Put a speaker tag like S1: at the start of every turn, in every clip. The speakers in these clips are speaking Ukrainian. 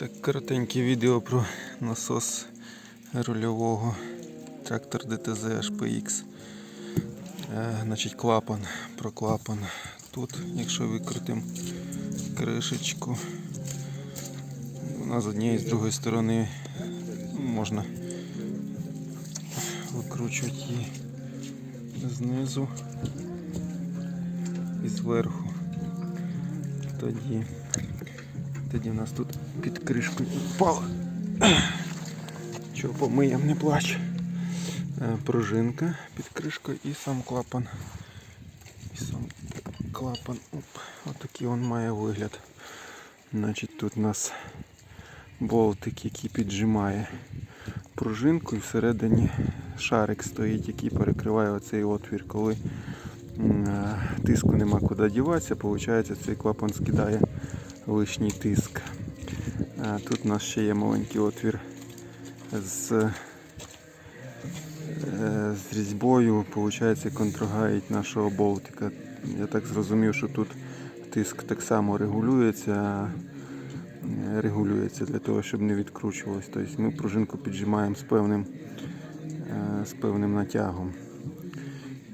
S1: Так, коротеньке відео про насос рульового трактор ДТЗ HPX. Е, значить, клапан. Про клапан. Тут, якщо викрутимо кришечку, вона з однієї з другої сторони можна викручувати її знизу і зверху. Тоді тоді в нас тут під кришкою впало. Чого помиєм, не плач. Е, Пружинка під кришкою і сам клапан. І сам клапан. Оп, отакий він має вигляд. Значить тут у нас болтик, який піджимає пружинку і всередині шарик стоїть, який перекриває оцей отвір, коли е, тиску нема куди діватися, виходить цей клапан скидає лишній тиск. Тут у нас ще є маленький отвір з, е, з різьбою, виходить, контргають нашого болтика. Я так зрозумів, що тут тиск так само регулюється, регулюється для того, щоб не відкручувалось. Тобто ми пружинку піджимаємо з певним, е, з певним натягом.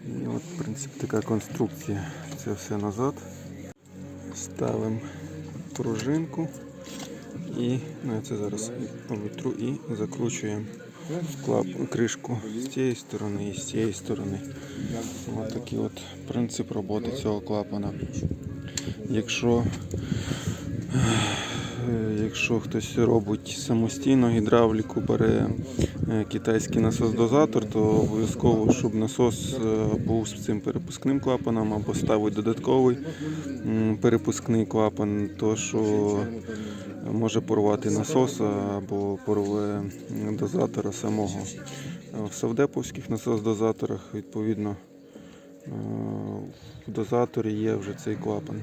S1: І от, в принципі, така конструкція. Це все назад. Ставимо пружинку і ну, я це зараз повітру і закручуємо клап, кришку з цієї сторони і з цієї сторони. Ось такий от принцип роботи цього клапана. Якщо Якщо хтось робить самостійно гідравліку, бере е, китайський насос-дозатор, то обов'язково, щоб насос е, був з цим перепускним клапаном або ставить додатковий перепускний клапан, то що може порвати насос або порве дозатора самого. В савдеповських насос-дозаторах відповідно е, в дозаторі є вже цей клапан.